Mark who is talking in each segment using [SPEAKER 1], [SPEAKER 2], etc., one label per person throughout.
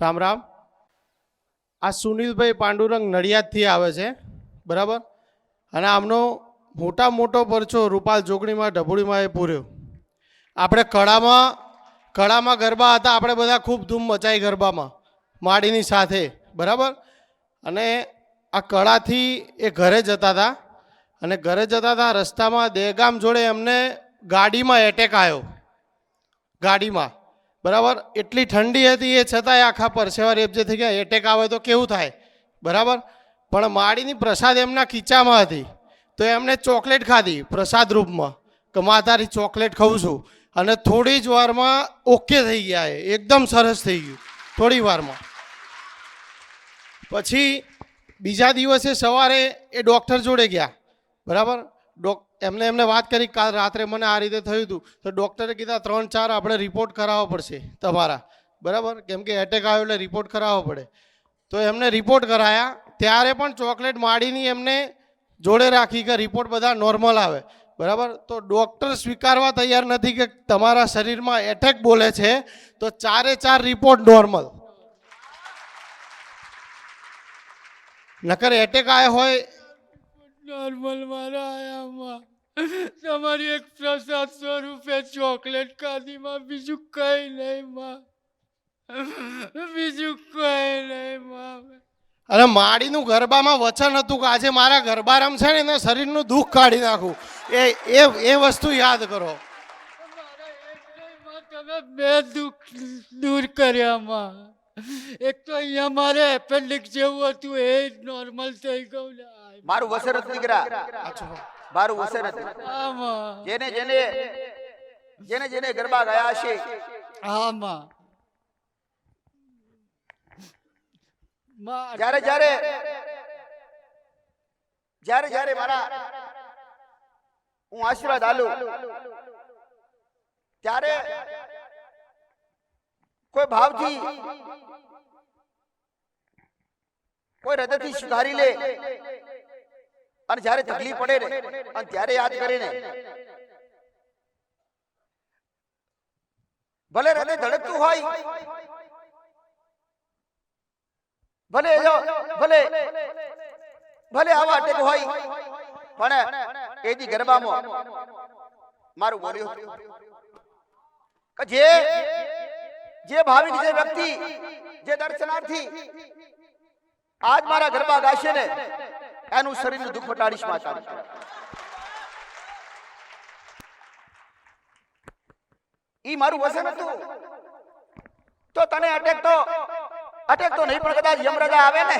[SPEAKER 1] રામ રામ. આ સુનિલભાઈ પાંડુરંગ નડિયાદથી આવે છે, બરાબર? અને આમનો મોટા મોટો પરચો રૂપાલ જોગણીમાં, ઢબુડીમાં એ પૂર્યો. આપણે કળામાં કળામાં ગરબા હતા, આપણે બધા ખૂબ ધૂમ મચાઈ ગરબામાં, માડીની સાથે, બરાબર? અને આ કળાથી એ ઘરે જતા હતા, અને ઘરે જતા હતા રસ્તામાં દહેગામ જોડે એમને ગાડીમાં એટેક આવ્યો. ગાડીમાં. બરાબર? એટલી ઠંડી હતી એ છતાંય આખા પરસેવા રેપ જે થઈ ગયા. એટેક આવે તો કેવું થાય? બરાબર? પણ માળીની પ્રસાદ એમના ખીચામાં હતી. તો એમણે ચોકલેટ ખાધી, પ્રસાદ રૂપમાં. કે મા, તારી ચોકલેટ ખાઉં છું. અને થોડી જ વારમાં ઓકે થઈ ગયા એ. એકદમ સરસ થઈ ગયું. થોડી વારમાં. પછી બીજા દિવસે સવારે એ ડૉક્ટર જોડે ગયા. બરાબર? ડોક એમને એમને વાત કરી કાલ રાત્રે મને આ રીતે થયું હતું. તો ડૉક્ટરે કીધા ત્રણ ચાર આપણે રિપોર્ટ કરાવવો પડશે તમારા. બરાબર? કેમ કે એટેક આવ્યો એટલે રિપોર્ટ કરાવવો પડે. તો એમને રિપોર્ટ કરાયા. ત્યારે પણ ચોકલેટ માડીની એમને જોડે રાખી કે રિપોર્ટ બધા નોર્મલ આવે. બરાબર? તો ડૉક્ટર સ્વીકારવા તૈયાર નથી કે તમારા શરીરમાં એટેક બોલે છે તો ચારે ચાર રિપોર્ટ નોર્મલ નકર એટેક આવ્યો હોય
[SPEAKER 2] નોર્મલ મારા આયામાં તમારી એક પ્રસાદ સ્વરૂપે ચોકલેટ ખાધીમાં બીજું કઈ નહીં માં. બીજું કઈ નહીં માં.
[SPEAKER 1] અરે માડીનું ગરબામાં વચન હતું કે આજે મારા ગરબા રમશે ને એના શરીરનું દુઃખ કાઢી નાખું. એ એ એ વસ્તુ યાદ કરો.
[SPEAKER 2] તમે બે દુઃખ દૂર કર્યા માં. એક તો અહીંયા મારે એપેન્ડિક જેવું હતું એ નોર્મલ થઈ ગયું
[SPEAKER 3] મારું વસર હતું દીકરા. મારું વસર હતું જેને જેને જેને જેને ગરબા ગયા હશે
[SPEAKER 2] આમાં.
[SPEAKER 3] જ્યારે જ્યારે જ્યારે જ્યારે મારા હું આશીર્વાદ આલું ત્યારે કોઈ ભાવથી કોઈ હૃદયથી સુધારી લે. અને જ્યારે તકલીફ પડે ને, અને ત્યારે યાદ કરીને ભલે હૃદય ધડકતું હોય, ભલે ભલે ભલે આવા અટેક હોય, પણ એથી ગરબામાં મારું બોલ્યું જે જે ભાવિક જે વ્યક્તિ, જે દર્શનાર્થી આજ મારા ગરબા ગાશે ને એનું શરીરનું દુઃખ મટાડીશ માતા ઈ મારું વસન હતું. તો તને અટેક તો અટેક તો નહીં પણ કદાચ યમરાજા આવે ને?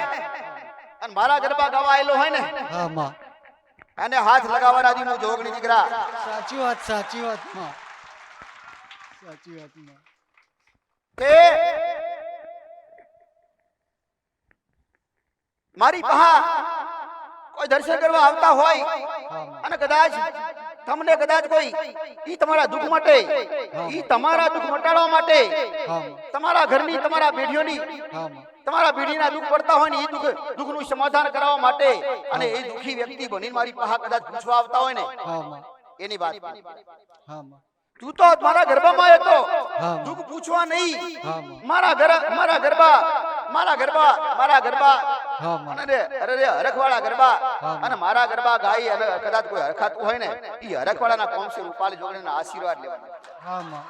[SPEAKER 3] અને મારા ગરબા ગાવા આવેલો હોય ને?
[SPEAKER 2] આમાં.
[SPEAKER 3] અને હાથ લગાવવાના દી હું જોગણી દીકરા.
[SPEAKER 2] સાચી વાત સાચી વાતમાં. સાચી વાતમાં.
[SPEAKER 3] તે મારી પહા કોઈ દર્શન કરવા આવતા હોય અને કદાચ તમને કદાચ કોઈ ઈ તમારા દુઃખ માટે ઈ તમારા દુઃખ મટાડવા માટે તમારા ઘરની તમારા પેઢીઓની તમારા પેઢીના દુઃખ પડતા હોય ને એ દુઃખ દુઃખનું સમાધાન કરાવવા માટે અને એ દુઃખી વ્યક્તિ બની મારી પાસે કદાચ પૂછવા આવતા હોય ને એની વાત તું તો મારા ગર્ભમાં હતો. દુઃખ પૂછવા નહીં. મારા ઘર મારા ગરબા મારા ગરબા મારા ગરબા. અને અરે રે હરખવાળા ગરબા. અને મારા ગરબા ગાઈ અને કદાચ કોઈ હરખાતું હોય ને ઈ હરખવાળાના કોમ રૂપાલી જોગણીના આશીર્વાદ લેવાના.
[SPEAKER 2] આમાં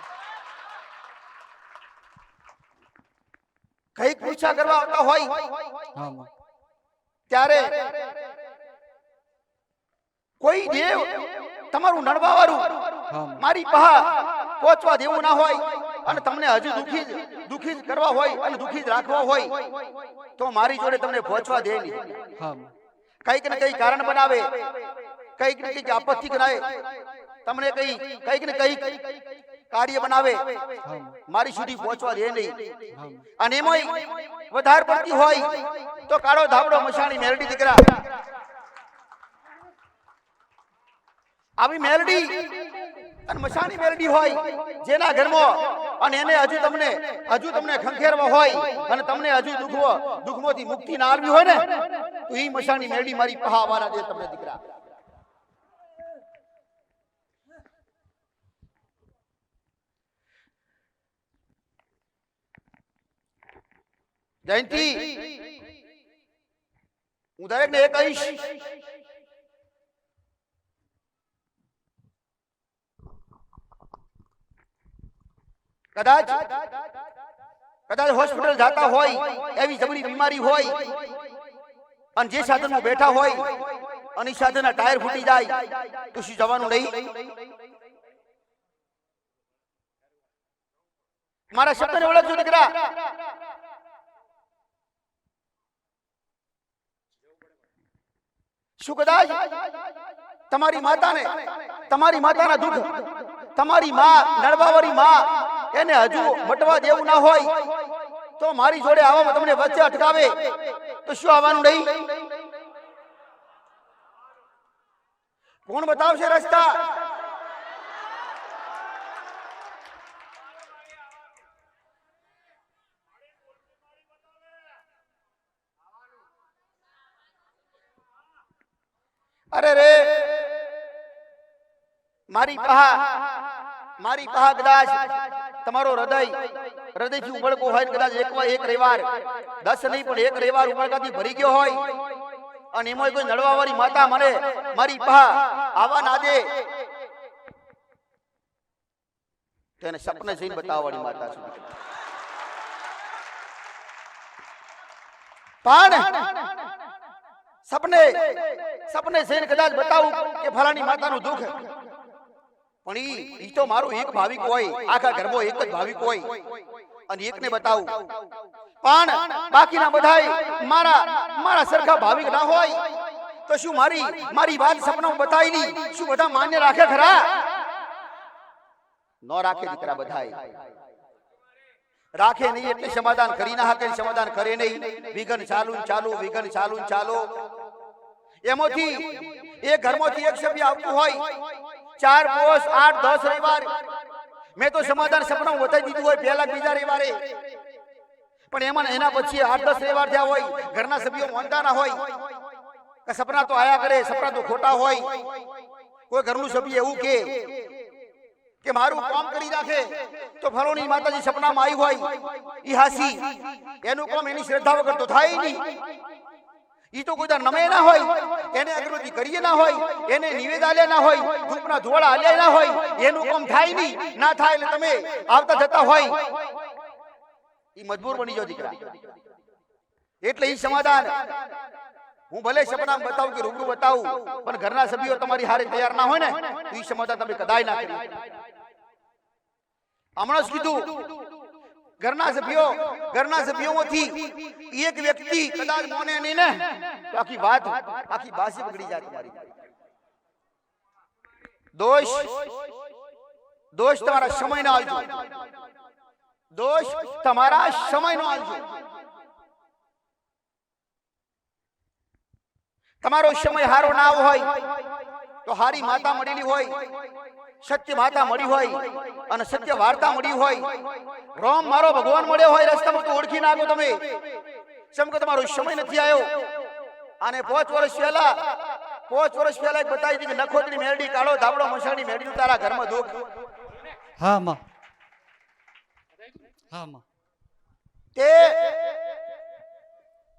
[SPEAKER 3] પૂછા કરવા આવતા હોય. ત્યારે કોઈ દેવ તમારું નડવા વાળું મારી. પહા પહોંચવા દેવું ના હોય. અને તમને હજુ દુખી દુખી જ કરવા હોય અને દુખી જ રાખવા હોય તો મારી જોડે તમને પહોંચવા દે નહીં. કંઈક ને કઈ કારણ બનાવે કંઈક ને કંઈક આપત્તિ કરાવે. તમને કઈ કંઈક ને કંઈક કાર્ય બનાવે. મારી સુધી પહોંચવા દે નહીં. અને એમાંય વધારે પડતી હોય તો કાળો ધાબડો મશાણી મેરડી દીકરા. આવી મેલડી અને મશાની મેલડી હોય જેના ઘરમાં, અને એને હજુ તમને હજુ તમને ખંખેરવા હોય, અને તમને હજુ દુખવો, દુઃખમાંથી મુક્તિ ના આવી હોય ને, તો એ મશાની મેલડી મારી પહા વાળા દે તમને દીકરા. જયંતિ, હું દરેકને એ કહીશ કદાચ કદાચ હોસ્પિટલ જાતા હોય, એવી જબરી બીમારી હોય, અને જે સાધનમાં બેઠા હોય, અને સાધનના ટાયર ફૂટી જાય, તો શું જવાનું નહીં? મારા શબ્દને ઓળખજો દીકરા. શું કદાચ? તમારી માતાને, તમારી માતાના દુઃખ, તમારી માં નડવાવાળી માં એને હજુ મટવા દેવું ના હોય. તો મારી જોડે આવવામાં તમને વચ્ચે અટકાવે. તો શું આવવાનું નહીં? કોણ બતાવશે રસ્તા? અરે રે, મારી પહા મારી પહા કદાચ તમારો હૃદય હૃદયથી ઉમળકો હોય કદાચ એક એક રવિવાર, દસ નહીં, પણ એક રવિવાર ઉમળકાથી ભરી ગયો હોય અને એમાં કોઈ નડવાવાળી માતા મને, મારી પહા આવા ના દે. તેને સપને જઈને બતાવવાળી માતા છે. પણ સપને સપને જઈને કદાચ બતાવું કે ફલાણી માતાનું દુઃખ પણ ઈ ઈ તો મારું એક ભાવિક હોય. આખા ઘરમાં એક જ ભાવિક હોય. અને એકને બતાવું. પણ બાકીના બધાય મારા મારા સરખા ભાવિક ના હોય, તો શું મારી મારી વાત સપનામાં બતાવી શું બધા માન્ય રાખે ખરા? ન રાખે દીકરા બધાય. રાખે નહીં એટલે સમાધાન કરી ના હકે સમાધાન કરે નહીં. વિઘન ચાલુ ચાલુ, વિઘન ચાલુ ચાલુ. એમાંથી એક ઘરમાંથી એક સભ્ય આવતું હોય ચાર પોસ આઠ, દસ રવિવાર. મેં તો સમાધાન સપના બતાવી દીધું હોય, પહેલા બીજા રવિવારે. પણ એમાં એના પછી આઠ, દસ રવિવાર થયા હોય, ઘરના સભ્યો માનતા ના હોય સપના તો આયા કરે, સપના તો ખોટા હોય. કોઈ ઘરનું સભ્ય એવું કે કે મારું કામ કરી રાખે, તો ફલોની માતાજી સપનામાં આવી હોય, ઈ હાસી. એનું કામ એની શ્રદ્ધા વગર તો થાય નહીં. ઈ તો કોઈ નમે ના હોય. એને અગરબત્તી કરીએ ના હોય, એને નિવેદ આલ્યા ના હોય, ધૂપના ધોળા આલ્યા ના હોય, એનું કામ થાય નહીં. ના થાય એટલે તમે આવતા જતા હોય. ઈ મજબૂર બની જાવ દીકરા. એટલે ઈ સમાધાન. હું ભલે સપનામાં બતાવું કે રૂબરૂ બતાવું, પણ ઘરના સભ્યો તમારી હારે તૈયાર ના હોય ને, તો ઈ સમાધાન તમે કદાય ના કરી હમણાં જ કીધું ઘરના સભ્યો, ઘરના સભ્યોમાંથી એક વ્યક્તિ કદાચ મોને નહીં ને, તો આખી વાત, આખી બાસી બગડી જાય તમારી. દોષ દોષ તમારા સમય નો આવજો. દોષ તમારા સમય નો આવજો. તમારો સમય હારો ના હોય, તો હારી માતા મળેલી હોય સત્ય માતા મળી હોય અને સત્ય વાર્તા મળી હોય. રોમ મારો ભગવાન મળ્યો હોય રસ્તામાં તો ઓળખી નાખો તમે. જેમ કે તમારો સમય નથી આવ્યો. અને પાંચ વર્ષ પહેલા પાંચ વર્ષ પહેલા બતાવી હતી કે નખોતરી મેરડી કાળો ધાબળો મસાણી મેરડી તારા ઘરમાં દુઃખ.
[SPEAKER 2] હા માં. હા માં.
[SPEAKER 3] તે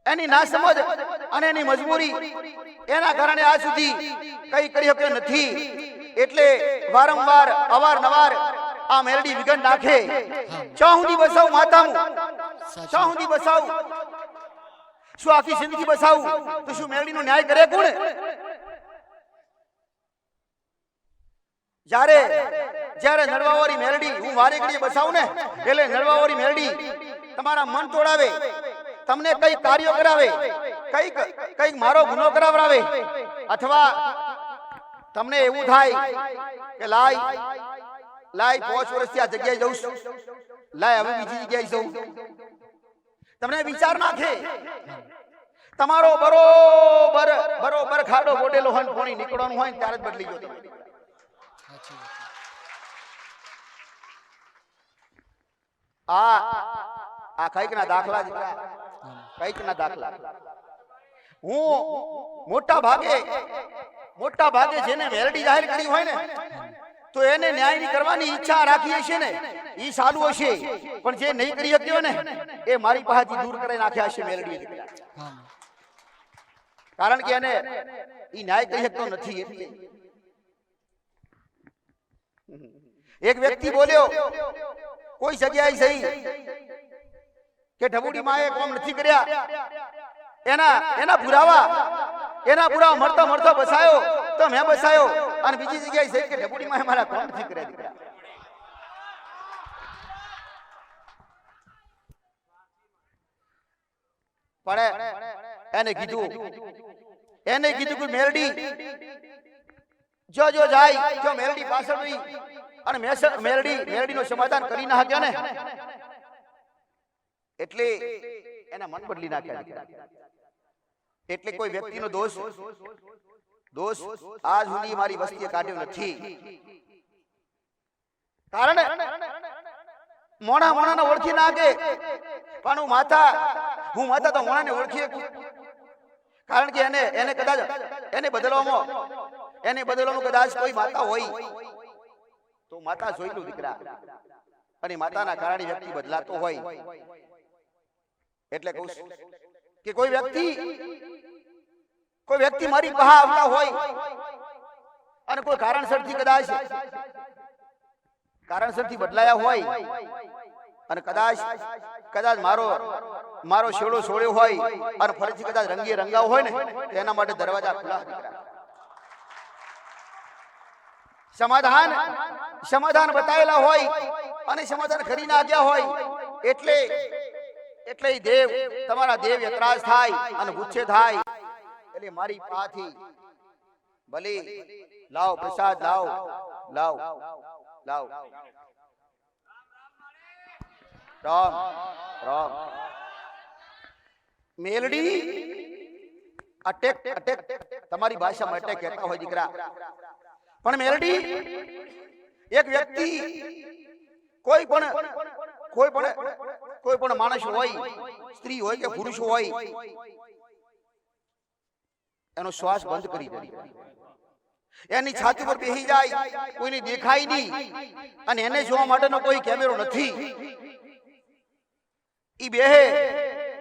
[SPEAKER 3] એની ના સમજ અને એની મજબૂરી એના કારણે આજ સુધી કઈ કરી શક્યો નથી. એટલે વારંવાર, અવારનવાર આ મેલડી વિઘન નાખે. ચા સુધી બસાવ માતાનું ચા સુધી બસાવ શું આખી જિંદગી બસાવું તો શું મેરડીનો ન્યાય કરે કોણ? જ્યારે જ્યારે નડવાવાળી મેલડી, હું વારે ઘડીએ બસાવું ને, એટલે નડવાવાળી મેલડી તમારા મન તોડાવે, તમને કઈ કાર્યો કરાવે, કંઈક કંઈક મારો ગુનો કરાવરાવે, અથવા તમને એવું થાય કે લાય લાય પાંચ વર્ષથી આ જગ્યાએ જઉં છું. લાય, હવે બીજી જગ્યાએ જઉં. તમને વિચાર નાખે. તમારો બરોબર બરોબર ખાડો ગોડેલો હોય પોણી નીકળવાનું હોય ત્યારે જ બદલી ગયો. આ આ કંઈક ના દાખલા દીકરા કંઈક ના દાખલા. હું મોટા ભાગે મોટા ભાગે જેને વેરડી જાહેર કરી હોય ને, તો એને ન્યાયની કરવાની ઈચ્છા રાખીએ હશે ને એ સારું હશે. પણ જે નહીં કરી શક્યો ને, એ મારી પાસેથી દૂર કરી નાખ્યા હશે
[SPEAKER 2] મેરડી
[SPEAKER 3] કારણ કે એને એ ન્યાય કરી શકતો નથી એટલે. એક વ્યક્તિ બોલ્યો, કોઈ જગ્યાએ સહી કે ઢબુડી માએ કોમ નથી કર્યા. એના એના પુરાવા એના પુરાવા મળતા મળતા બસાયો, તો મેં બસાયો. અને બીજી જગ્યાએ કે ઢબુડી મારા કોણ નથી કર્યા દીકરા? પણ એને કીધું એને કીધું કે મેરડી જો જો જાય, જો મેરડી પાછળ રહી અને મેરડી મેરડી નું સમાધાન કરી ના શક્યા ને? એટલે એના મન બદલી નાખ્યા. એટલે કોઈ વ્યક્તિનો દોષ દોષ આજ સુધી મારી વસ્તીએ કાઢ્યો નથી. કારણ મોણા મોણાને ઓળખી નાખે પણ હું માતા હું માતા તો મોણાને ઓળખી કારણ કે એને એને કદાચ એને બદલવામાં એને બદલવામાં કદાચ કોઈ માતા હોય. તો માતા જોઈ લો દીકરા. અને માતાના કારણે વ્યક્તિ બદલાતો હોય. એટલે કહું કે કોઈ વ્યક્તિ કોઈ વ્યક્તિ મારી પાસે આવતા હોય અને કોઈ કારણસરથી કદાચ કારણસરથી બદલાયા હોય અને કદાચ કદાચ મારો મારો શેડો છોડ્યો હોય અને ફરીથી કદાચ રંગે રંગાવ હોય ને તો એના માટે દરવાજા ખુલ્લા સમાધાન સમાધાન બતાવેલા હોય અને સમાધાન કરી નાખ્યા હોય એટલે એટલે દેવ, તમારા દેવ યતરાજ થાય અને ગુચ્છે થાય. એટલે મારી પાથી, ભલે, લાવ, પ્રસાદ લાવ લાવ લાવ. Ram Ram. Meldi, attack attack. તમારી ભાષામાં અટેક કહેતા હોય દીકરા. પણ મેલડી, એક વ્યક્તિ કોઈ પણ કોઈ પણ કોઈ પણ માણસ હોય, સ્ત્રી હોય કે પુરુષ હોય, એનો શ્વાસ બંધ કરી દે. એની છાતી પર બેસી જાય, કોઈને દેખાય નહીં, અને એને જોવા માટેનો કોઈ કેમેરો નથી. ઈ બેહે,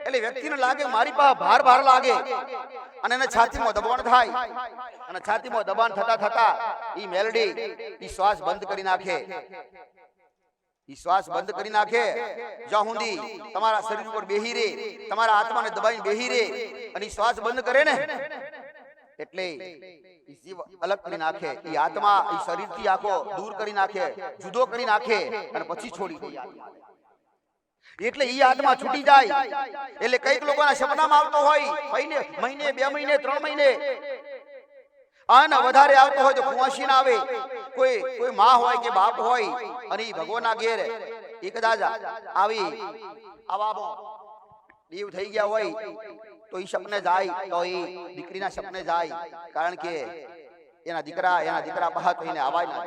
[SPEAKER 3] એટલે વ્યક્તિને લાગે મારી પાસે ભાર ભાર લાગે, અને એને છાતીમાં દબાણ થાય. અને છાતીમાં દબાણ થતા થતા ઈ મેલડી, ઈ શ્વાસ બંધ કરી નાખે. શ્વાસ બંધ કરી નાખે. જ્યાં સુધી તમારા શરીર ઉપર બેહી રે, તમારા આત્માને દબાઈને બેહી રે, અને શ્વાસ બંધ કરે ને. એટલે અલગ કરી નાખે. એ આત્મા ઈ શરીરથી આખો દૂર કરી નાખે, જુદો કરી નાખે, અને પછી છોડી દે. એટલે ઈ આત્મા છૂટી જાય. એટલે કંઈક લોકોના સપનામાં આવતો હોય, મહિને મહિને, બે મહિને, ત્રણ મહિને. આના વધારે આવતો હોય તો કુવાસી ના આવે. કોઈ કોઈ માં હોય કે બાપ હોય, અને ઈ ભગવાનના ઘેર ઈ કદાચ આવી, આવા દીવ થઈ ગયા હોય, તો એ સપને જાય, તો એ દીકરીના સપને જાય, કારણ કે એના દીકરા એના દીકરા બહાર તો એને આવાય ના.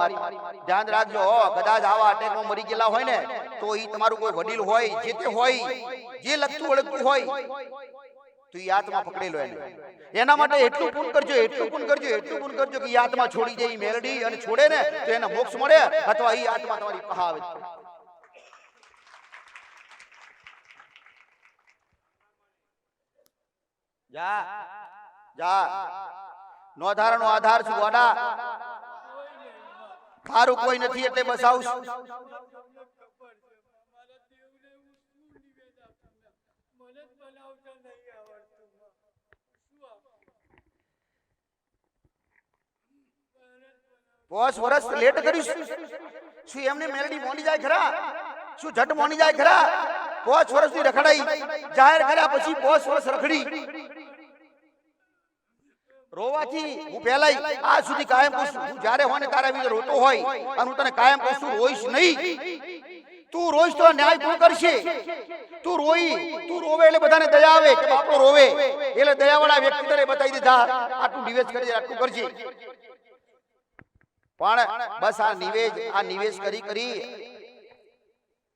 [SPEAKER 3] મારી. ધ્યાન રાખજો કદાચ આવા મરી ગયેલા હોય ને, તો એ તમારું કોઈ વડીલ હોય, જે તે હોય, જે લખતું વળગતું હોય તો ઈ આત્મા પકડેલો એને. એના માટે એટલું પૂન કરજો, એટલું પૂન કરજો, એટલું પૂન કરજો કે આત્મા છોડી જાય મેલડી અને છોડે ને, તો એને મોક્ષ મળે અથવા એ આત્મા તમારી પાસે આવે જા જા. નોધારણો આધાર છું ગોડા તારું કોઈ નથી એટલે બસાવું છું. પોસ વર્ષ લેટ કર્યું શું? એમને મેલડી મોની જાય ખરા? શું જટ મોની જાય ખરા? પોસ વર્ષની રખડાઈ. જાહેર કર્યા પછી પોસ વર્ષ રખડી. રોવાથી હું પહેલા આ સુધી કાયમ કહું છું. જ્યારે હોય ને તારા વિશે રોતો હોય અને હું તને કાયમ કહું છું, રોઈશ નહીં. તું રોઈશ તો ન્યાય કોણ કરશે? તું રોઈ, તું રોવે એટલે બધાને દયા આવે કે બાપો રોવે. એટલે દયાવાળા વ્યક્તિ તને બતાવી દીધા, આટલું નિવેશ કરજે આટલું કરજે. પણ બસ આ નિવેશ આ નિવેશ કરી કરી.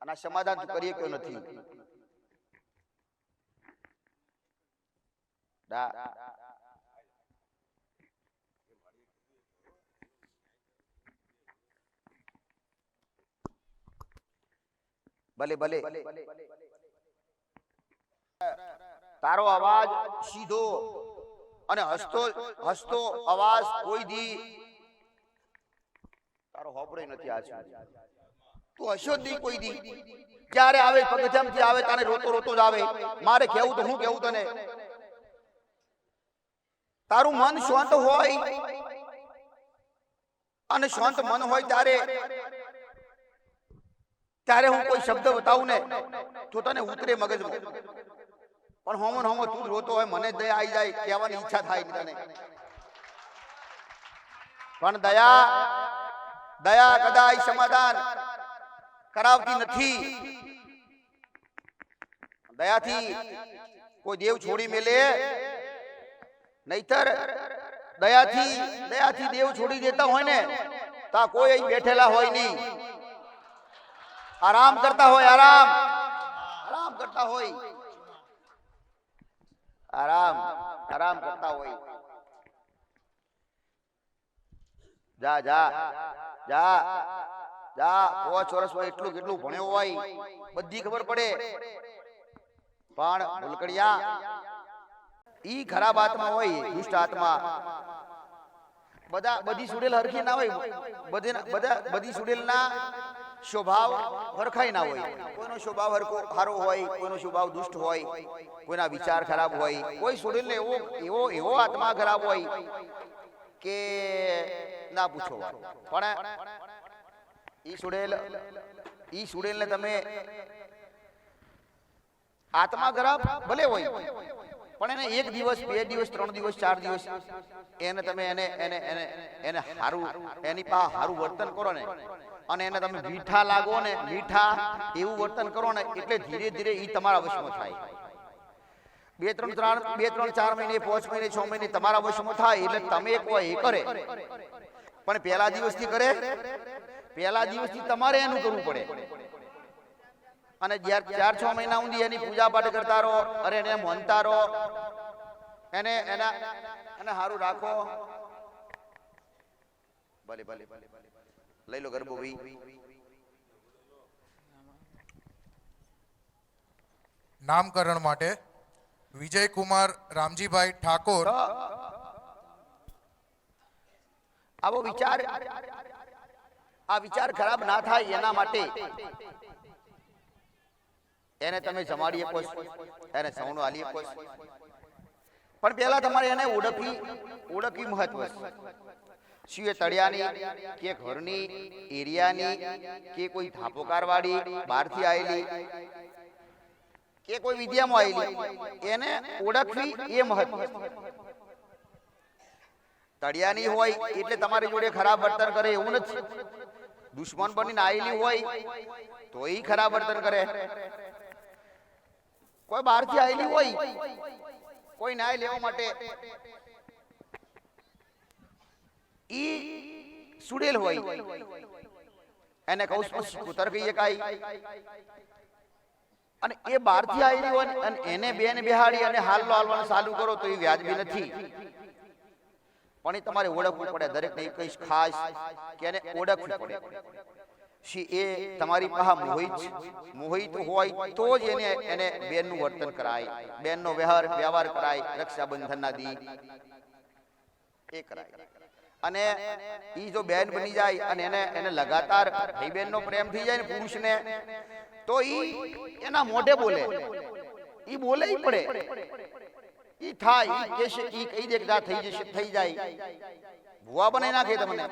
[SPEAKER 3] અને સમાધાન તું કરી શક્યો નથી. ભલે ભલે. તારો અવાજ સીધો અને હસતો હસતો અવાજ કોઈ દી તારો હોબળે નથી આ સુધી. તું હશો જ કોઈ દી. ક્યારે આવે, પગથિયામથી આવે, તારે રોતો રોતો જ આવે. મારે કેવું તો હું કેવું તને? તારું મન શાંત હોય અને શાંત મન હોય ત્યારે ત્યારે હું કોઈ શબ્દ બતાવું ને તો તને ઉતરે મગજમાં. પણ હોમો હોમો તું રોતો હોય, મને દયા આવી જાય, કહેવાની ઈચ્છા થાય તને. પણ દયા દયા કદાય સમાધાન કરાવતી નથી. દયાથી કોઈ દેવ છોડી મેલે. નહીતર દયાથી દયાથી દેવ છોડી દેતા હોય ને, તો કોઈ અહીં બેઠેલા હોય નહીં. આરામ કરતા હોય, આરામ. આરામ કરતા હોય. આરામ આરામ કરતા હોય. જા જા. જા જા, પાંચ વર્ષમાં એટલું કેટલું ભણ્યો હોય, બધી ખબર પડે. પણ ભૂલકડિયા, ઈ ખરાબ આત્મા હોય દુષ્ટ આત્મા. બધા, બધી સુડેલ હરખી ના હોય, બધે બધા, બધી સુડેલ ના સ્વભાવ હરખાઈ ના હોય. કોઈનો સ્વભાવ હરખો સારો હોય, કોઈનો સ્વભાવ દુષ્ટ હોય, કોઈના વિચાર ખરાબ હોય. કોઈ સુડેલ એવો એવો એવો આત્મા ખરાબ હોય કે ના પૂછો. પણ ઈ સુડેલ ઈ સુડેલ ને તમે આત્મા ખરાબ ભલે હોય, પણ એને એક દિવસ, બે દિવસ, ત્રણ દિવસ, ચાર દિવસ, એને તમે એને એને એને એને હારું, એની પાસે હારું વર્તન કરો ને, અને એને તમે મીઠા લાગો ને, મીઠા એવું વર્તન કરો ને, એટલે ધીરે ધીરે ઈ તમારા વશમાં થાય બે, ત્રણ ત્રણ, બે, ત્રણ, ચાર મહિને, પાંચ મહિને, છ મહિને તમારા વશમાં થાય, એટલે તમે એક હોય એ કરે પણ પહેલા દિવસથી કરે? પહેલા દિવસથી તમારે એનું કરવું પડે. અને ચાર છ મહિના સુધી એની પૂજા પાઠ કરતા રહો અરે એને મનતા રહો એને એના એને સારું રાખો. ભલે ભલે ભલે લઈ લો ગરબો ભાઈ
[SPEAKER 4] નામકરણ માટે વિજયકુમાર રામજીભાઈ ઠાકોર
[SPEAKER 3] આવો વિચાર. આ વિચાર ખરાબ ના થાય એના માટે એને તમે જમાડી આપો એને સૌનું આલી આપો પણ પહેલા તમારે એને ઓળખવી ઓળખવી મહત્વ છે. શું તળિયાની કે ઘરની એરિયાની કે કોઈ થાપોકારવાળી બહારથી આવેલી કે કોઈ વિદ્યામાં આવેલી એને ઓળખવી એ મહત્વ તળિયાની હોય, એટલે તમારી જોડે ખરાબ વર્તન કરે એવું નથી. દુશ્મન બની આવેલી હોય તો એ ખરાબ વર્તન કરે. કોઈ બહારથી આવેલી હોય કોઈ ન્યાય લેવા માટે. ઈ સુડેલ હોય. એને કૌશમાં કુતર કહીએ કાઈ અને એ બહારથી આવેલી હોય અને એને બેન બેહાડી અને હાલનો હાલવાનું ચાલુ કરો, તો એ વ્યાજબી નથી. પણ એ તમારે ઓળખવું પડે દરેક ને કંઈ ખાસ કે એને ઓળખવું પડે. શી, એ તમારી મોહિત મોહિત હોય તો જ એને એને બેનનું વર્તન કરાય. બેનનો વ્યવહાર વ્યવહાર કરાય, રક્ષાબંધનના દી. એ કરાય. અને એ જો બેન બની જાય અને એને એને લગાતાર ભાઈ બેનનો પ્રેમ થઈ જાય ને પુરુષને, તો એ એના મોઢે બોલે. એ બોલે પડે. ઈ થાય ઈ કહેશે ઈ કહી દે કે જા થઈ જશે થઈ જાય ભુવા બનાવી નાખે તમને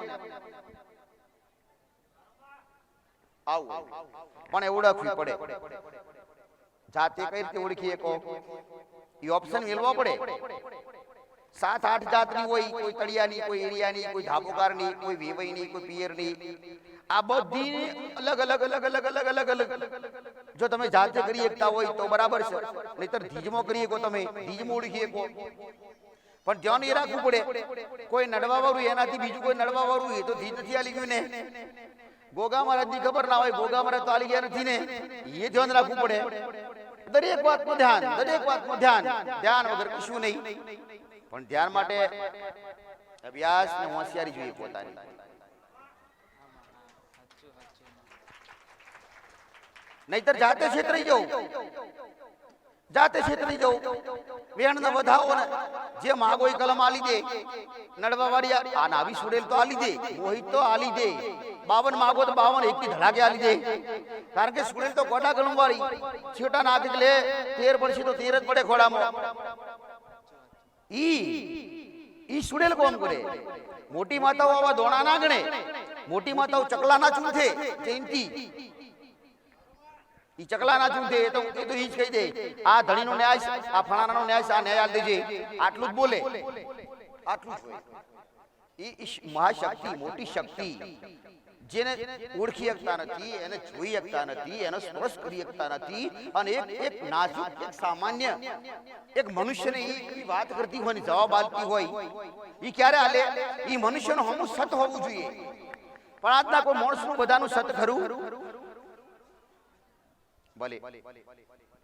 [SPEAKER 3] આવું પણ એ ઓળખવી પડે જાતે કઈ રીતે ઓળખીએ કહો એ ઓપ્શન મેળવો પડે સાત આઠ જાતની હોય કોઈ તળિયાની કોઈ એરિયાની કોઈ ધાબુકારની કોઈ વેવઈની કોઈ પિયરની આ બધી અલગ અલગ અલગ અલગ અલગ અલગ અલગ જો તમે જાતે કરી એકતા હોય તો બરાબર છે. નહીતર ધીજમો કરી શકો તમે ધીજમો ઓળખી શકો પણ ધ્યાન એ રાખવું પડે. કોઈ નડવા વાળું એનાથી બીજું કોઈ નડવા વાળું એ તો ધીજ નથી આલી ગયું ને. ગોગા મહારાજની ખબર ના હોય ગોગા મહારાજ તો આલી ગયા નથી ને. એ ધ્યાન રાખવું પડે. દરેક વાતમાં ધ્યાન દરેક વાતમાં ધ્યાન. ધ્યાન વગર કશું નહીં. પણ ધ્યાન માટે અભ્યાસ ને હોશિયારી જોઈએ પોતાની. નહીતર જાતે છેતરી જવું. જાતે છેતરી જવું. વેણ ને વધાવો ને જે માગો એ કલમ આલી દે. નડવા વાળી આ નાવી સુડેલ તો આલી દે. મોહિત તો આલી દે. બાવન માગો તો બાવન, એકી ધડાકે આલી દે. કારણ કે સુરેલ તો ગોટા કલમ વાળી છેટા નાખી લે તેર પડશે તો તેર જ પડે ખોડામાં ઈ ઈ સુડેલ કોમ કરે? મોટી માતાઓ આવા દોણા ના ગણે. મોટી માતાઓ ચકલા ના ચૂંથે જયંતી. ઈ ચકલા ના એ તો એ તો ઈ જ કહી દે. આ ધણીનો ન્યાય આ આ ફલાણાનો ન્યાય આ ન્યાય દેજે. આટલું બોલે. આટલું જ ઈ મહાશક્તિ, મોટી શક્તિ. જેને ઓળખી શકતા નથી, એને જોઈ શકતા નથી, એનો સ્પર્શ કરી શકતા નથી, અને એક એક નાજુક, એક સામાન્ય, એક મનુષ્યને ઈ વાત કરતી હોય ને જવાબ આપતી હોય, ઈ ક્યારે આલે ઈ મનુષ્યનું હમું સત હોવું જોઈએ. પણ આજના કોઈ માણસનું બધાનું સત ખરું? ભલે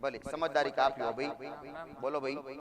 [SPEAKER 3] ભલે સમજદારી કાપ્યો ભાઈ. બોલો ભાઈ.